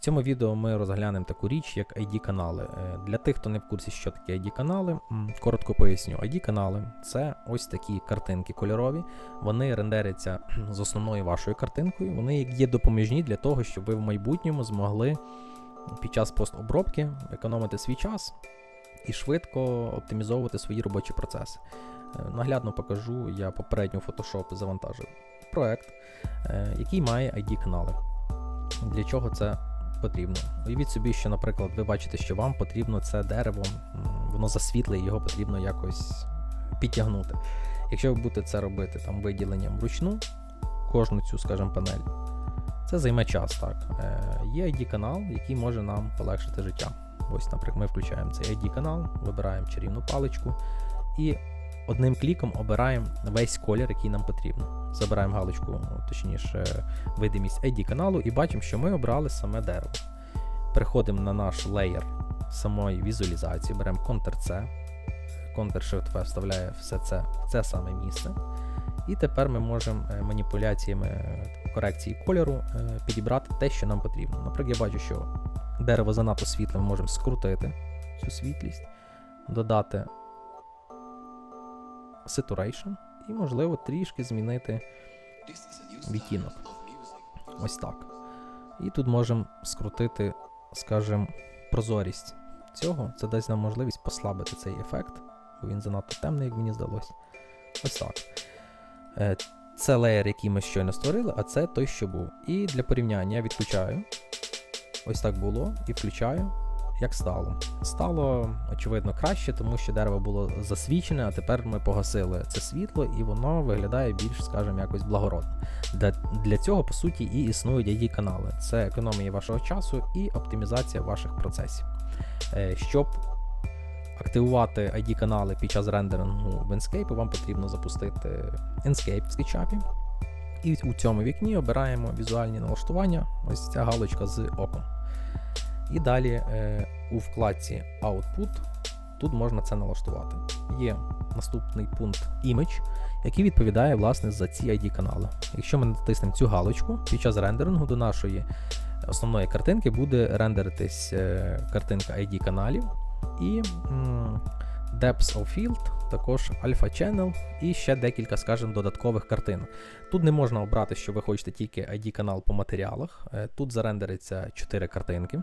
В цьому відео ми розглянемо таку річ, як ID-канали. Е, Для тих, хто не в курсі, що таке ID-канали, коротко поясню. ID-канали це ось такі картинки кольорові. Вони рендеряться з основною вашою картинкою. Вони є допоміжні для того, щоб ви в майбутньому змогли під час постобробки економити свій час і швидко оптимізовувати свої робочі процеси. Е, Наглядно покажу, я попередньо в Photoshop завантажив проект, е, який має ID-канали. Для чого це потрібно? Уявіть собі, що, наприклад, ви бачите, що вам потрібно це дерево, воно засвітле, і його потрібно якось підтягнути. Якщо ви будете це робити там виділенням вручну, кожну цю, скажімо, панель, це займе час. так. Е, є ID-канал, який може нам полегшити життя. Ось, наприклад, ми включаємо цей ID-канал, вибираємо чарівну паличку і одним кліком обираємо весь колір, який нам потрібно. Забираємо галочку, точніше, видимість ID каналу і бачимо, що ми обрали саме дерево. Переходимо на наш леєр самої візуалізації, беремо Ctrl-C, Ctrl-Shift-V вставляє все це в це саме місце. І тепер ми можемо е, маніпуляціями корекції кольору е, підібрати те, що нам потрібно. Наприклад, я бачу, що дерево занадто світле, ми можемо скрутити цю світлість, додати saturation і, можливо, трішки змінити відтінок. Ось так. І тут можемо скрутити, скажімо, прозорість цього. Це дасть нам можливість послабити цей ефект, бо він занадто темний, як мені здалося. Ось так. Е, Це леєр, який ми щойно створили, а це той, що був. І для порівняння я відключаю. Ось так було, і включаю, як стало. Стало, очевидно, краще, тому що дерево було засвічене, а тепер ми погасили це світло, і воно виглядає більш, скажімо, якось благородно. Для, для цього, по суті, і існують ID канали. Це економія вашого часу і оптимізація ваших процесів. Е, Щоб активувати ID канали під час рендерингу в Enscape, вам потрібно запустити Enscape в SketchUp. І у цьому вікні обираємо візуальні налаштування, ось ця галочка з оком. І далі е, у вкладці Output тут можна це налаштувати. Є наступний пункт Image, який відповідає власне за ці ID канали. Якщо ми натиснемо цю галочку, під час рендерингу до нашої основної картинки буде рендеритись е, картинка ID каналів і Depth of Field, також Alpha Channel і ще декілька, скажімо, додаткових картинок. Тут не можна обрати, що ви хочете тільки ID канал по матеріалах. Е, Тут зарендериться 4 картинки.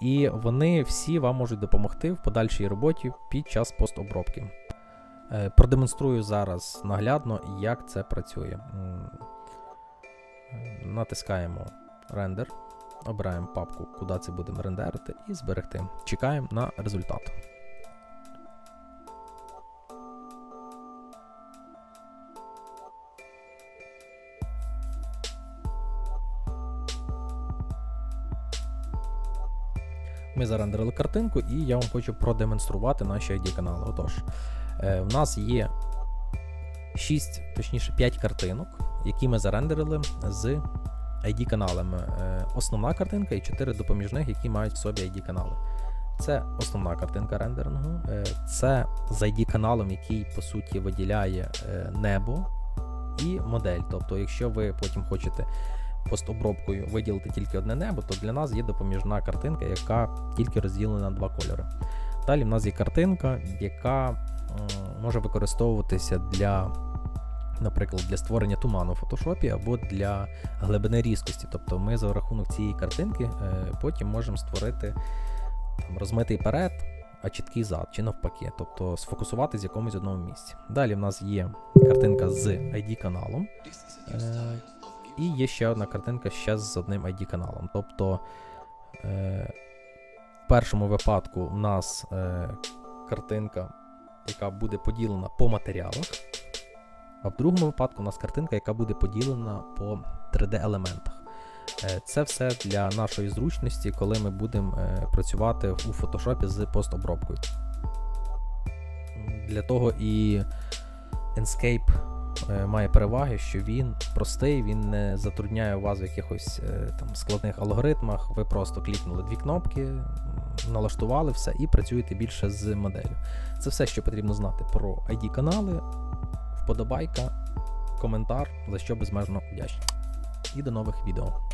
І вони всі вам можуть допомогти в подальшій роботі під час постобробки. Е, Продемонструю зараз наглядно, як це працює. Е, Натискаємо рендер, обираємо папку, куди це будемо рендерити, і зберегти. Чекаємо на результат. Ми зарендерили картинку, і я вам хочу продемонструвати наші ID канали. Отож, е, в нас є 6, точніше 5 картинок, які ми зарендерили з ID каналами. Е, основна картинка і 4 допоміжних, які мають в собі ID канали. Це основна картинка рендерингу, е, це з ID каналом, який по суті виділяє небо і модель. Тобто, якщо ви потім хочете постобробкою виділити тільки одне небо, то для нас є допоміжна картинка, яка тільки розділена на два кольори. Далі в нас є картинка, яка може використовуватися для, наприклад, для створення туману в фотошопі або для глибини різкості. Тобто ми за рахунок цієї картинки е, потім можемо створити там, розмитий перед, а чіткий зад, чи навпаки, тобто сфокусуватись в якомусь одному місці. Далі в нас є картинка з ID каналом. Е, і є ще одна картинка ще з одним ID каналом. Тобто е, в першому випадку в нас е, картинка, яка буде поділена по матеріалах, а в другому випадку у нас картинка, яка буде поділена по 3D-елементах. Е, це все для нашої зручності, коли ми будемо е, працювати у фотошопі з постобробкою. Для того і Enscape має переваги, що він простий, він не затрудняє вас в якихось е, там складних алгоритмах. Ви просто клікнули дві кнопки, налаштували все і працюєте більше з моделлю. Це все, що потрібно знати про ID канали, вподобайка, коментар, за що безмежно вдячний. І до нових відео.